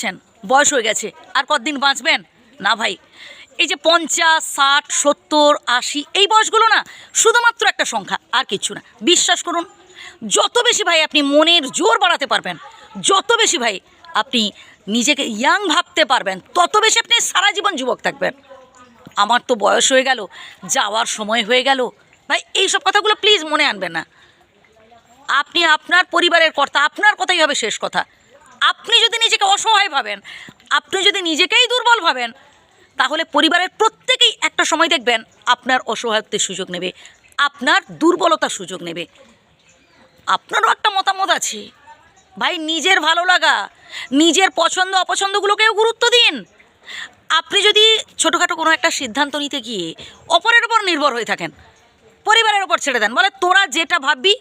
ভাবছেন বয়স হয়ে গেছে। আর কতদিন বাঁচবেন? না ভাই। এই যে পঞ্চাশ, ষাট, সত্তর, আশি, এই বয়সগুলো না শুধুমাত্র একটা সংখ্যা, আর কিচ্ছু না। বিশ্বাস করুন, যত বেশি ভাই আপনি মনের জোর বাড়াতে পারবেন, যত বেশি ভাই আপনি নিজেকে ইয়াং ভাবতে পারবেন, তত বেশি আপনি সারা জীবন যুবক থাকবেন। আমার তো বয়স হয়ে গেল, যাওয়ার সময় হয়ে গেল। ভাই এইসব কথাগুলো প্লিজ মনে আনবেন না। আপনি আপনার পরিবারের কর্তা, আপনার কথাই হবে শেষ কথা। আপনি যদি নিজেকে অসহায় ভাবেন, আপনি যদি নিজেকেই দুর্বল ভাবেন, তাহলে পরিবারের প্রত্যেকেই একটা সময় দেখবেন আপনার অসহায়ত্বের সুযোগ নেবে, আপনার দুর্বলতার সুযোগ নেবে। আপনারও একটা মতামত আছে, ভাই, নিজের ভালো লাগা, নিজের পছন্দ, অপছন্দগুলোকেও গুরুত্ব দিন। আপনি যদি ছোটোখাটো কোনো একটা সিদ্ধান্ত নিতে গিয়ে অপরের ওপর নির্ভর হয়ে থাকেন, পরিবারের ওপর ছেড়ে দেন, বলে তোরা যেটা ভাববি,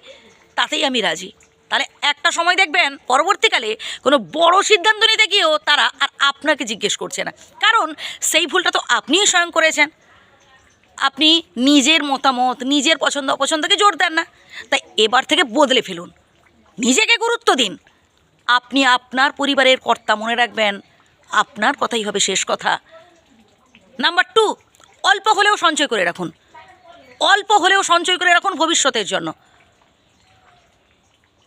তাতেই আমি রাজি। তাহলে একটা সময় দেখবেন, পরবর্তীকালে কোনো বড় সিদ্ধান্ত নিতে গিয়েও তারা আর আপনাকে জিজ্ঞেস করছে না। কারণ সেই ভুলটা তো আপনিই স্বয়ং করেছেন। আপনি নিজের মতামত, নিজের পছন্দ, অপছন্দকে জোর দেন না। তাই এবার থেকে বদলে ফেলুন। নিজেকে গুরুত্ব দিন। আপনি আপনার পরিবারের কর্তা মনে রাখবেন। আপনার কথাই হবে শেষ কথা। নাম্বার টু, অল্প হলেও সঞ্চয় করে রাখুন। অল্প হলেও সঞ্চয় করে রাখুন ভবিষ্যতের জন্য।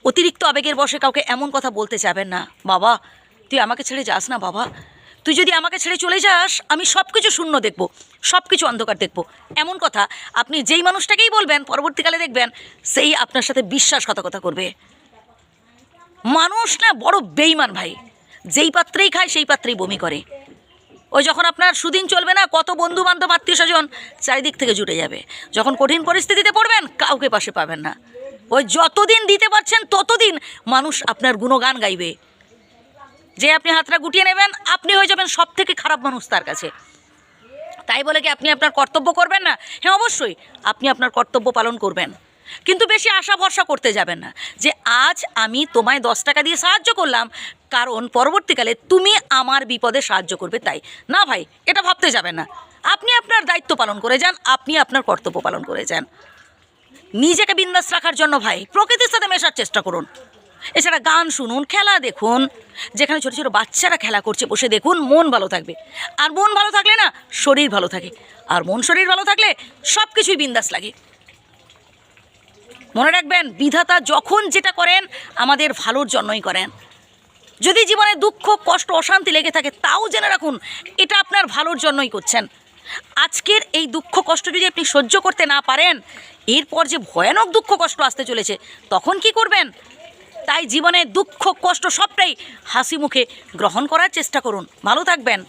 অতিরিক্ত আবেগের বসে কাউকে এমন কথা বলতে যাবেন না। বাবা, তুই আমাকে ছেড়ে যাস না বাবা। তুই যদি আমাকে ছেড়ে চলে যাস, আমি সব কিছু শূন্য দেখব সব কিছু অন্ধকার দেখব। এমন কথা আপনি যেই মানুষটাকেই বলবেন, পরবর্তীকালে দেখবেন সেই আপনার সাথে বিশ্বাসঘাতকতা করবে। মানুষ না, বড় বেইমান ভাই। যেই পাত্রেই খায়, সেই পাত্রেই বমি করে। ওই যখন আপনার সুদিন চলবে না, কত বন্ধু বান্ধব আত্মীয় স্বজন চারিদিক থেকে জুটে যাবে। যখন কঠিন পরিস্থিতিতে পড়বেন, কাউকে পাশে পাবেন না। ওই যতদিন দিতে পারছেন ততদিন মানুষ আপনার গুণগান গাইবে। যে আপনি হাতটা গুটিয়ে নেবেন, আপনি হয়ে যাবেন সব থেকে খারাপ মানুষ তার কাছে। তাই বলে কি আপনি আপনার কর্তব্য করবেন না? হ্যাঁ অবশ্যই আপনি আপনার কর্তব্য পালন করবেন। কিন্তু বেশি আশা ভরসা করতে যাবেন না যে আজ আমি তোমায় দশ টাকা দিয়ে সাহায্য করলাম, কারণ পরবর্তীকালে তুমি আমার বিপদে সাহায্য করবে তাই। না ভাই, এটা ভাবতে যাবেন না। আপনি আপনার দায়িত্ব পালন করে যান, আপনি আপনার কর্তব্য পালন করে যান। নিজেকে বিন্দাস রাখার জন্য ভাই, প্রকৃতির সাথে মেশার চেষ্টা করুন। এছাড়া গান শুনুন, খেলা দেখুন, যেখানে ছোটো ছোটো বাচ্চারা খেলা করছে বসে দেখুন, মন ভালো থাকবে। আর মন ভালো থাকলে না, শরীর ভালো থাকে। আর মন, শরীর ভালো থাকলে সব কিছুই বিন্দাস লাগে। মনে রাখবেন, বিধাতা যখন যেটা করেন, আমাদের ভালোর জন্যই করেন। যদি জীবনে দুঃখ, কষ্ট, অশান্তি লেগে থাকে, তাও জেনে রাখুন, এটা আপনার ভালোর জন্যই করছেন। আজকের এই দুঃখ, কষ্ট যদি আপনি সহ্য করতে না পারেন এরপর যে ভয়ানক দুঃখ কষ্ট আসতে চলেছে, তখন কি করবেন? তাই জীবনে দুঃখ, কষ্ট সবটাই হাসি মুখে গ্রহণ করার চেষ্টা করুন। ভালো থাকবেন।